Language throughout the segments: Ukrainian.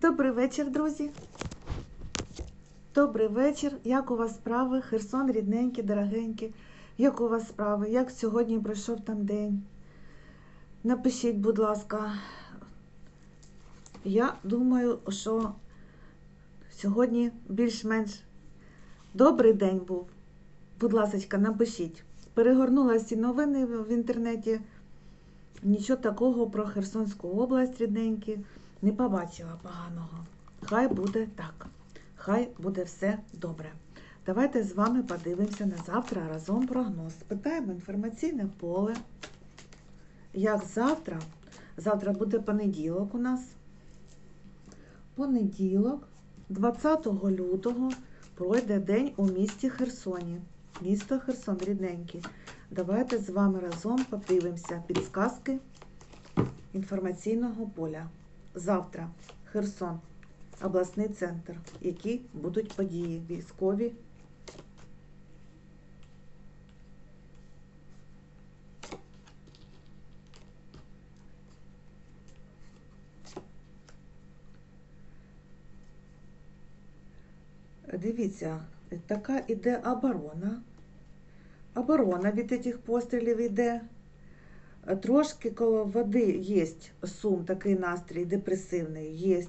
Добрий вечір, друзі. Добрий вечір. Як у вас справи? Херсон, рідненький, дорогенький. Як у вас справи? Як сьогодні пройшов там день? Напишіть, будь ласка. Я думаю, що сьогодні більш-менш добрий день був. Будь ласка, напишіть. Перегорнула всі новини в інтернеті. Нічого такого про Херсонську область рідненькі не побачила поганого. Хай буде так. Хай буде все добре. Давайте з вами подивимося на завтра разом прогноз. Спитаємо інформаційне поле. Як завтра? Завтра буде понеділок у нас. Понеділок, 20 лютого, пройде день у місті Херсоні. Місто Херсон рідненький. Давайте з вами разом подивимося підсказки інформаційного поля. Завтра Херсон, обласний центр. Які будуть події військові? Дивіться, така іде оборона. Оборона від цих пострілів іде. Трошки коло води є сум, такий настрій депресивний, є,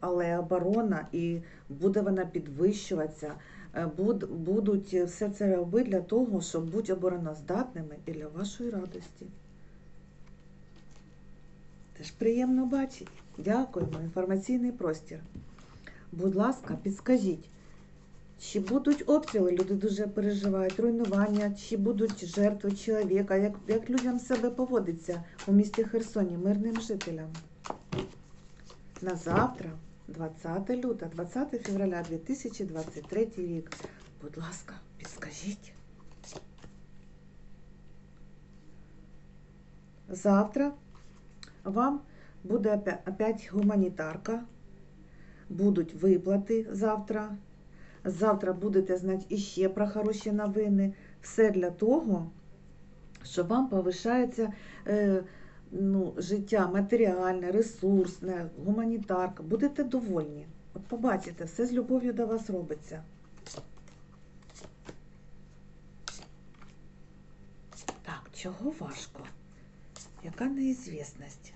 але оборона і буде вона підвищуватися. Е, буд- Будуть все це робити для того, щоб бути обороноздатними і для вашої радості. Теж приємно бачити. Дякуємо, інформаційний простір. Будь ласка, підскажіть, чи будуть обстріли, люди дуже переживають, руйнування, чи будуть жертви чоловіка, як, як людям себе поводиться у місті Херсоні, мирним жителям? На завтра, 20 лютого, 20 февраля 2023 рік. Будь ласка, підскажіть. Завтра вам буде опять гуманітарка, будуть виплати завтра. Завтра будете знати іще про хороші новини. Все для того, що вам повишається е, ну, життя матеріальне, ресурсне, гуманітарка. Будете довольні. От побачите, все з любов'ю до вас робиться. Так, чого важко? Яка неізвісність?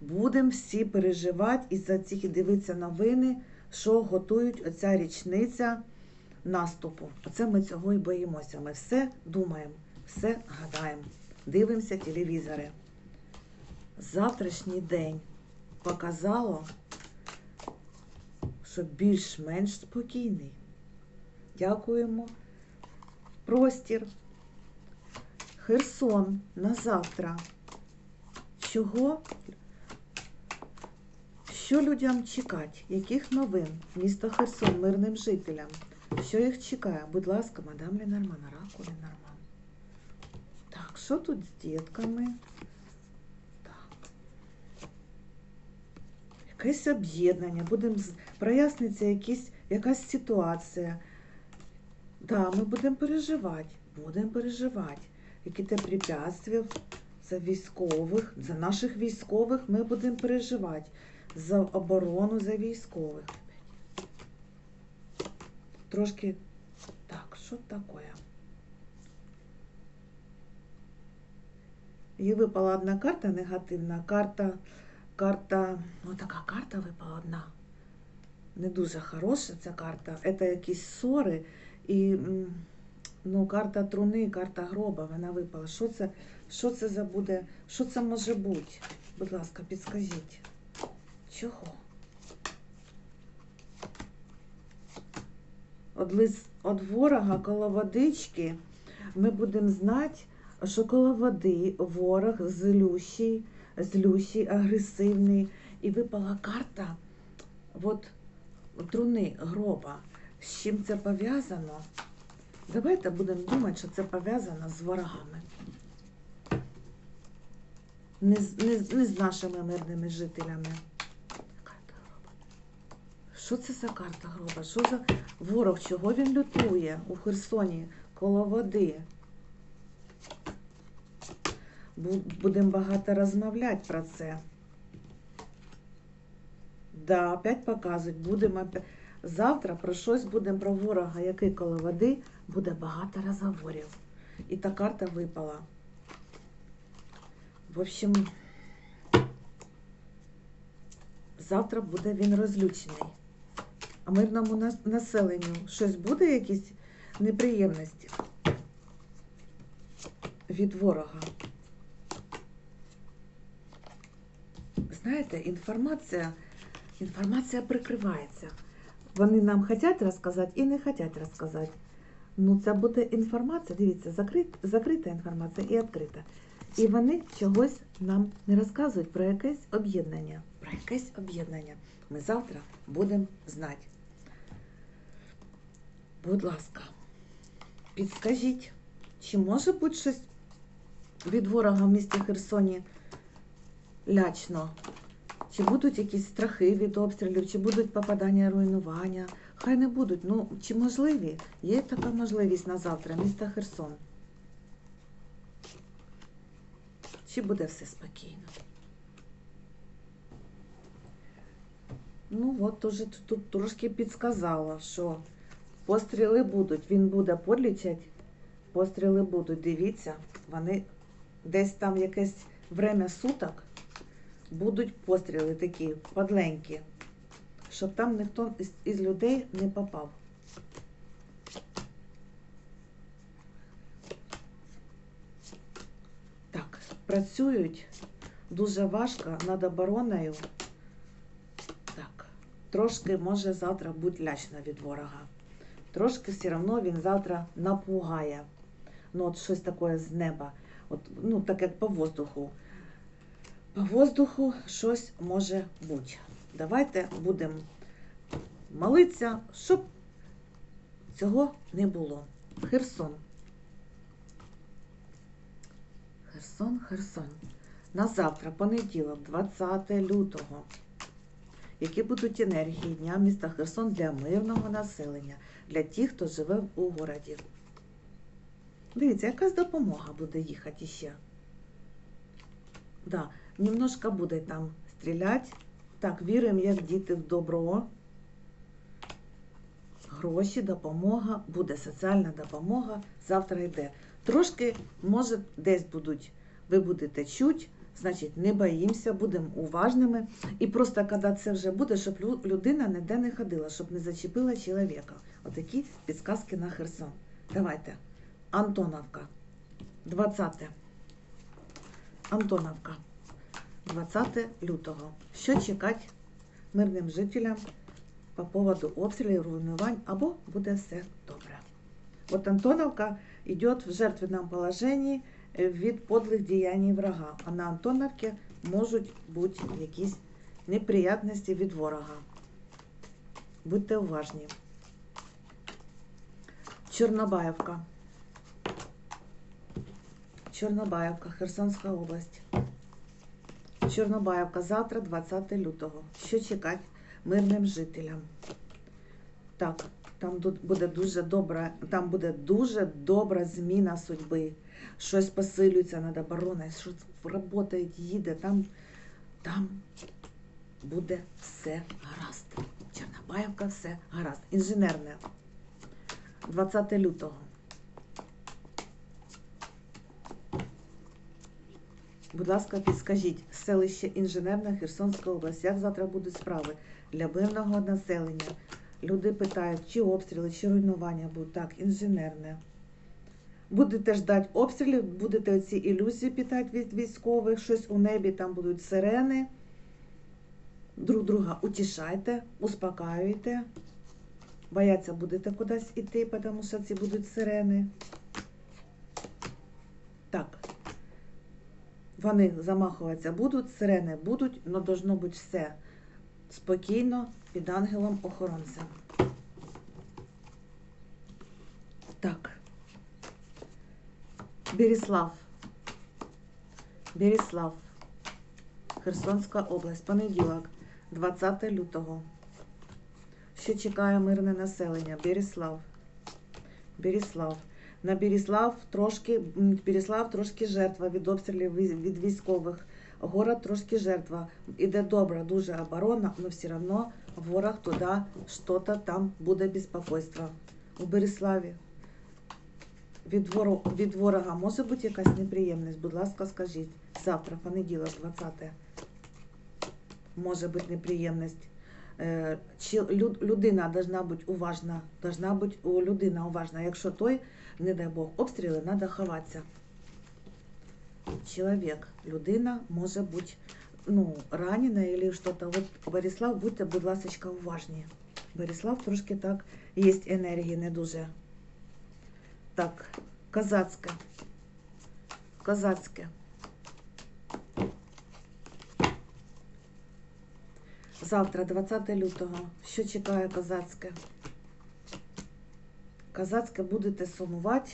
Будемо всі переживати із-за цих і дивитися новини що готують оця річниця наступу. Оце ми цього і боїмося. Ми все думаємо, все гадаємо, дивимося телевізори. Завтрашній день показало, що більш-менш спокійний. Дякуємо. Простір. Херсон на завтра. Чого що людям чекати? Яких новин? Місто Херсон мирним жителям. Що їх чекає? Будь ласка, мадам Ленорман, Раку Ленорман. Так, що тут з дітками? Так. Якесь об'єднання. Будемо проясниться якісь, якась ситуація. Да, ми будемо переживати. Будемо переживати. Які-то препятствия за військових, за наших військових ми будемо переживати за оборону, за військових. Трошки так, що таке? Їй випала одна карта негативна, карта, карта, ну така карта випала одна. Не дуже хороша ця карта. Це якісь ссори і ну, карта труни, карта гроба, вона випала. Що це, що це за буде? Що це може бути? Будь ласка, підскажіть. Чого? От лист від ворога коло водички ми будемо знати, що коло води ворог злющий, злющий, агресивний. І випала карта от, труни гроба. З чим це пов'язано? Давайте будемо думати, що це пов'язано з ворогами. Не, не, не з нашими мирними жителями. Що це за карта гроба? Що за ворог? Чого він лютує у Херсоні коло води? Будемо багато розмовляти про це. Да, опять показують. Будемо завтра про щось будемо про ворога, який коло води, буде багато розговорів. І та карта випала. В общем, завтра буде він розлючений. Мирному населенню щось буде якісь неприємності від ворога. Знаєте, інформація, інформація прикривається. Вони нам хочуть розказати і не хочуть розказати. Ну, це буде інформація, дивіться, закрит, закрита інформація і відкрита. І вони чогось нам не розказують про якесь об'єднання. Про якесь об'єднання. Ми завтра будемо знати. Будь ласка, підскажіть, чи може бути щось від ворога в місті Херсоні лячно? Чи будуть якісь страхи від обстрілів, чи будуть попадання, руйнування? Хай не будуть. Ну, чи можливі? Є така можливість на завтра, міста Херсон. Чи буде все спокійно? Ну, от уже тут, трошки підсказала, що постріли будуть. Він буде подлічать, постріли будуть. Дивіться, вони десь там якесь время суток будуть постріли такі подленькі, щоб там ніхто із, людей не попав. Так, працюють дуже важко над обороною. Так, трошки може завтра бути лячно від ворога. Трошки все одно він завтра напугає. Ну, от щось таке з неба. От, ну, так як по воздуху. По воздуху щось може бути. Давайте будемо молитися, щоб цього не було. Херсон. Херсон, Херсон. На завтра, понеділок, 20 лютого. Які будуть енергії Дня міста Херсон для мирного населення, для тих, хто живе у городі. Дивіться, якась допомога буде їхати ще. Да, немножко буде там стріляти. Так, віримо, як діти в добро. Гроші, допомога, буде соціальна допомога, завтра йде. Трошки, може, десь будуть, ви будете чуть, значить, не боїмося, будемо уважними. І просто, коли це вже буде, щоб людина ніде не ходила, щоб не зачепила чоловіка. Отакі підсказки на Херсон. Давайте. Антоновка. 20. Антоновка. 20 лютого. Що чекати мирним жителям по поводу обстрілів, руйнувань, або буде все добре. От Антоновка йде в жертвенном положенні від подлих діянь врага. А на Антоновці можуть бути якісь неприятності від ворога. Будьте уважні. Чорнобаївка. Чорнобаївка, Херсонська область. Чорнобаївка завтра, 20 лютого. Що чекати мирним жителям? Так, там буде дуже добра, там буде дуже добра зміна судьби. Щось посилюється над обороною, щось працює, їде. Там, там буде все гаразд. Чорнобаївка все гаразд. Інженерне. 20 лютого. Будь ласка, підскажіть, селище Інженерне, Херсонська область, як завтра будуть справи для мирного населення? Люди питають, чи обстріли, чи руйнування будуть. Так, інженерне. Будете ждати обстрілів, будете оці ілюзії питати від військових, щось у небі, там будуть сирени. Друг друга утішайте, успокаюйте. Бояться будете кудись іти, тому що ці будуть сирени. Так. Вони замахуватися будуть, сирени будуть, але должно бути все спокійно під ангелом-охоронцем. Так. Беріслав. Беріслав. Херсонська область. Понеділок, 20 лютого. Що чекає мирне населення? Беріслав. Беріслав. На Беріслав трошки, Беріслав трошки жертва від обстрілів від військових. Город трошки жертва. Іде добра, дуже оборона, але все одно ворог туди щось там буде безпокойство. У Береславі. Від, ворог, від ворога може бути якась неприємність? Будь ласка, скажіть. Завтра, понеділок, 20. Може бути неприємність. Е, Чи людина должна бути уважна, должна бути людина уважна. Якщо той, не дай Бог, обстріли, треба ховатися. Чоловік, людина може бути ну, ранена или что-то. От Борислав, будьте, будь ласка, уважні. Борислав трошки так, є енергії не дуже. Так, козацьке. Козацьке. Завтра, 20 лютого. Що чекає козацьке? Козацьке будете сумувати,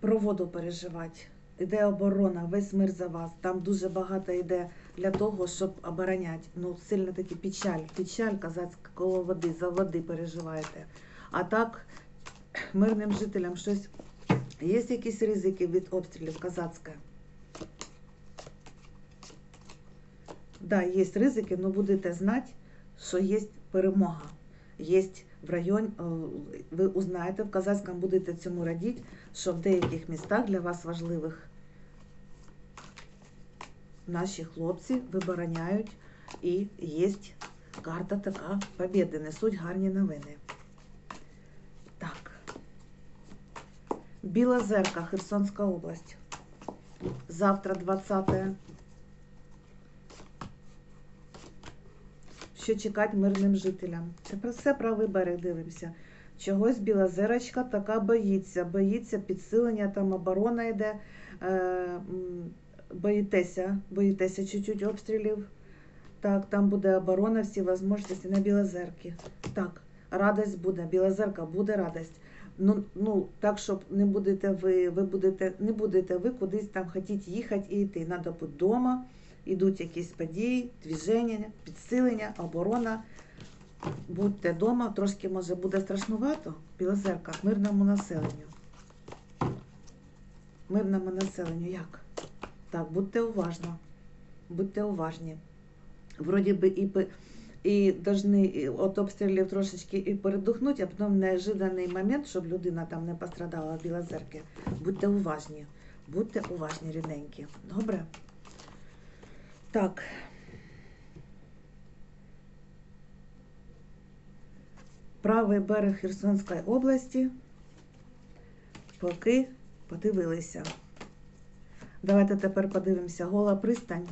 про воду переживати. Іде оборона, весь мир за вас. Там дуже багато йде для того, щоб обороняти. Ну, сильно таки печаль. Печаль козацька коло води, за води переживаєте. А так, мирним жителям щось. Є якісь ризики від обстрілів козацьке? Да, є ризики, але будете знати, що є перемога. Є в районі, е, ви узнаєте, в Казацькому будете цьому радіти, що в деяких містах для вас важливих наші хлопці вибороняють і є карта така побєди, несуть гарні новини. Так. Біла зерка, Херсонська область. Завтра 20 що чекати мирним жителям. Це про все правий берег дивимося. Чогось біла зерочка така боїться, боїться підсилення, там оборона йде, е, боїтеся, боїтеся чуть-чуть обстрілів. Так, там буде оборона, всі можливості на Білозерки. Так, радость буде, Білозерка буде радость. Ну, ну так, щоб не будете ви, ви будете, не будете ви кудись там хотіти їхати і йти. Треба бути вдома, йдуть якісь події, движення, підсилення, оборона. Будьте вдома, трошки може буде страшнувато, Білозерка, мирному населенню. Мирному населенню як? Так, будьте уважні. Будьте уважні. Вроді би і, і должны от обстрілів трошечки і передухнути, а потім неожиданний момент, щоб людина там не пострадала в Білозерки. Будьте уважні. Будьте уважні, рідненькі. Добре? Так. Правий берег Херсонської області. Поки подивилися. Давайте тепер подивимося. Гола пристань.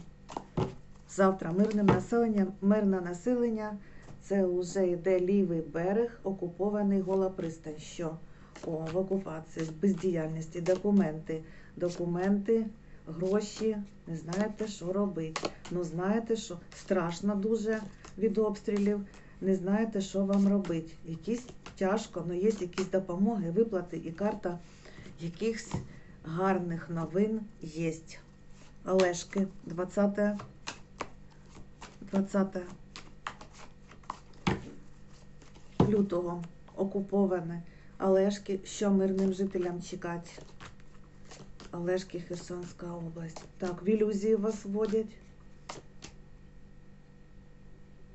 Завтра мирним населенням, мирне населення. Це вже йде лівий берег, окупований гола пристань. Що? О, в окупації, бездіяльності, документи, документи, гроші. Не знаєте, що робити. Ну, знаєте, що страшно дуже від обстрілів. Не знаєте, що вам робити. Якісь тяжко, але є якісь допомоги, виплати і карта якихось гарних новин є. Олешки, 20 20 лютого окуповане. Олешки, що мирним жителям чекати? Олешки, Херсонська область. Так, в ілюзії вас вводять.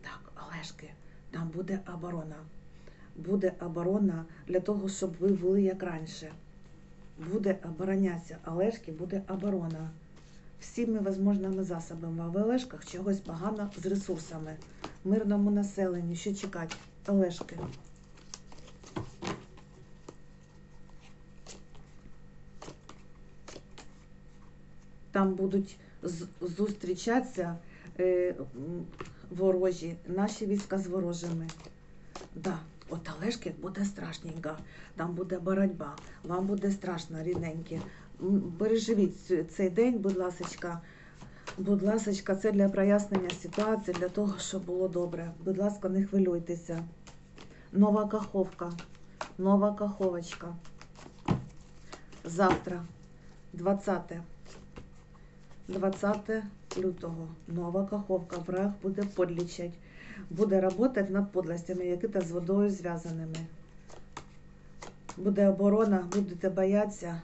Так, Олешки, там буде оборона. Буде оборона для того, щоб ви були як раніше. Буде оборонятися. Олешки буде оборона. Всіми можливими засобами. В Олешках чогось погано з ресурсами. Мирному населенню. Що чекати? Олешки. Там будуть зустрічатися е, ворожі, наші війська з ворожими. Да, от Олешки буде страшненько, там буде боротьба, вам буде страшно, рідненькі. М, Переживіть цей день, будь ласочка. Будь ласочка, це для прояснення ситуації, для того, щоб було добре. Будь ласка, не хвилюйтеся. Нова каховка, нова каховочка. Завтра, 20. 20 лютого. Нова каховка. Враг буде подлічать. Буде працювати над подлостями, які та з водою зв'язаними. Буде оборона, будете боятися.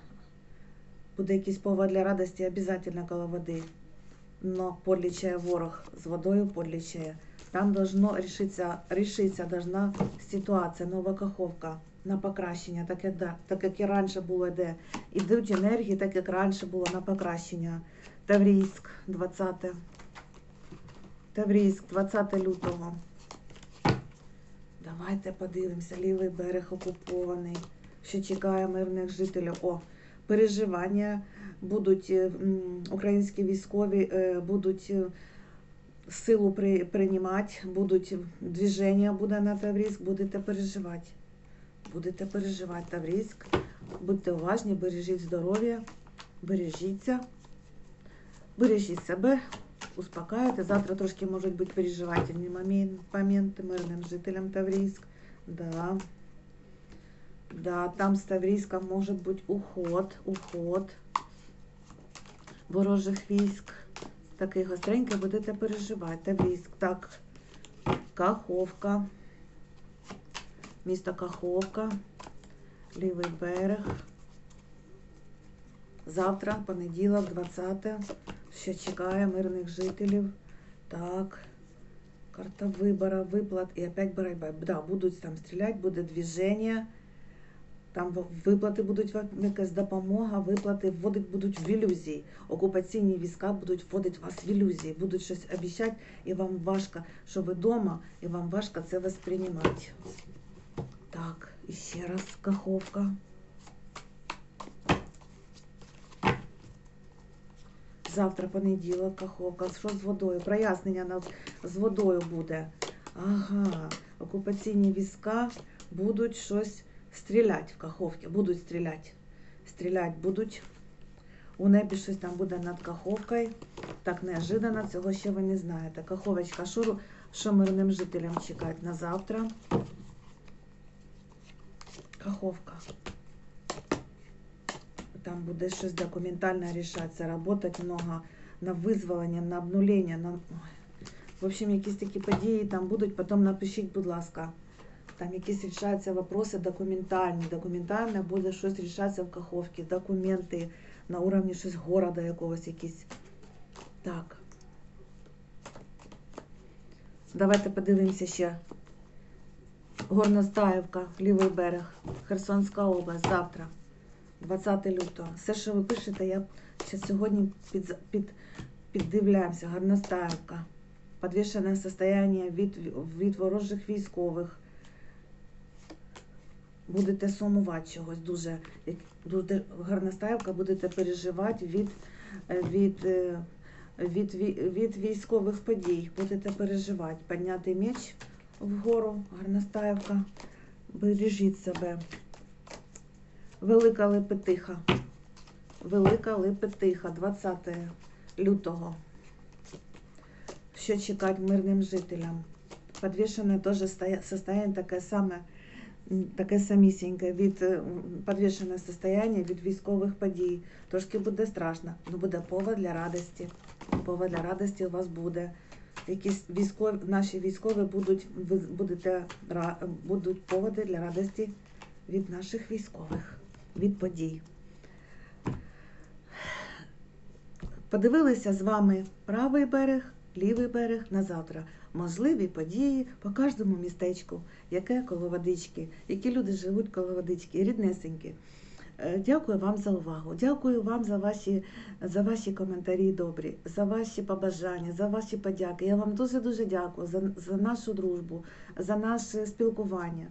Буде якийсь повод для радості, обов'язково коло води. но подлічає ворог, з водою подлічає. Там должно рішитися, рішитися должна ситуація, нова каховка на покращення, так як, да, так як і раніше було йде. Ідуть енергії, так як раніше було на покращення. Таврійськ, 20. Таврійськ, 20 лютого. Давайте подивимося, лівий берег окупований. Що чекає мирних жителів? О, переживання будуть е, українські військові е, будуть е, силу при, приймати, будуть движення буде на Таврійськ, будете переживати. Будете переживати Таврійськ. Будьте уважні, бережіть здоров'я, бережіться, бережіть себе, успокаюйте. Завтра трошки можуть бути переживательні моменти мирним жителям Таврійськ. Да. Да, там з Таврійська може бути уход, уход ворожих військ. Такий гостренький будете переживати. Таврійськ. Так, Каховка. Місто Каховка. Лівий берег. Завтра, понеділок, 20. Що чекає мирних жителів. Так. Карта вибора, виплат і опять боротьба. Да, будуть там стріляти, буде движення. Там виплати будуть якась допомога, виплати вводить будуть в ілюзії. Окупаційні війська будуть вводити вас в ілюзії, будуть щось обіцяти, і вам важко, що ви вдома, і вам важко це восприймати. Так, і ще раз каховка. Завтра понеділок, каховка. Що з водою? Прояснення на, з водою буде. Ага, окупаційні війська будуть щось стріляти в Каховці. Будуть стріляти. Стріляти будуть. У небі щось там буде над Каховкою. Так неожиданно, цього ще ви не знаєте. Каховочка, що, ру- що мирним жителям чекати на завтра? Каховка. Там буде щось документально рішатися, работать много на визволення, на обнулення. На... В общем, якісь такі події там будуть, потім напишіть, будь ласка. Там якісь рішаються вопроси документальні. Документально буде щось рішатися в Каховці, документи на уровні щось города якогось якісь. Так. Давайте подивимося ще. Горностаївка, лівий берег, Херсонська область, завтра, 20 лютого. Все, що ви пишете, я ще сьогодні під, під, піддивляємося. Горностаївка. Подвішене состояние від, від ворожих військових. Будете сумувати чогось дуже. Дуже гарна ставка, будете переживати від, е, від, е, від, від військових подій. Будете переживати. Підняти меч вгору, гарна ставка. Бережіть себе. Велика лепетиха. Велика лепетиха, 20 лютого. Що чекати мирним жителям? Подвішене теж состояние таке саме, таке самісіньке від е, м, подвішене состояние від військових подій. Трошки буде страшно, але буде повод для радості. Повод для радості у вас буде. Якісь військові, наші військові будуть, ви будете, будуть поводи для радості від наших військових, від подій. Подивилися з вами правий берег, лівий берег на завтра. Можливі події по кожному містечку, яке коло водички, які люди живуть коло водички, ріднесенькі. Е, Дякую вам за увагу. Дякую вам за ваші, за ваші коментарі добрі, за ваші побажання, за ваші подяки. Я вам дуже дуже дякую за, за нашу дружбу, за наше спілкування.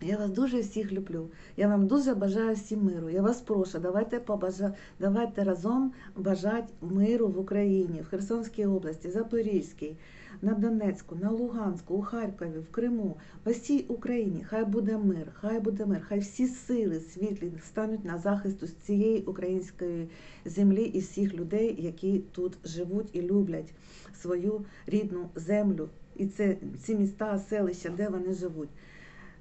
Я вас дуже всіх люблю. Я вам дуже бажаю всім миру. Я вас прошу, давайте побажа... давайте разом бажати миру в Україні, в Херсонській області, Запорізькій, на Донецьку, на Луганську, у Харкові, в Криму, по всій Україні. Хай буде мир, хай буде мир, хай всі сили світлі стануть на захист цієї української землі і всіх людей, які тут живуть і люблять свою рідну землю. І це ці міста, селища, де вони живуть.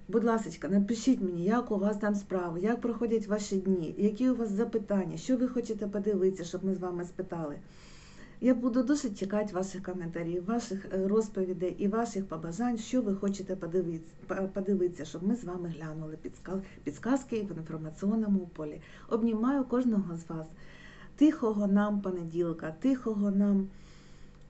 Будь ласка, напишіть мені, як у вас там справи, як проходять ваші дні, які у вас запитання, що ви хочете подивитися, щоб ми з вами спитали. Я буду дуже чекати ваших коментарів, ваших е, розповідей і ваших побажань, що ви хочете подивитися, щоб ми з вами глянули підсказки в інформаційному полі. Обнімаю кожного з вас. тихого нам понеділка, тихого нам,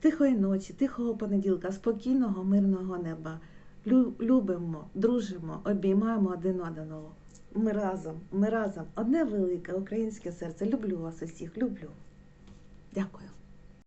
тихої ночі, тихого понеділка, спокійного, мирного неба. Лю- Любимо, дружимо, обіймаємо один одного. Ми разом, ми разом. Одне велике українське серце. Люблю вас усіх, люблю. Дякую.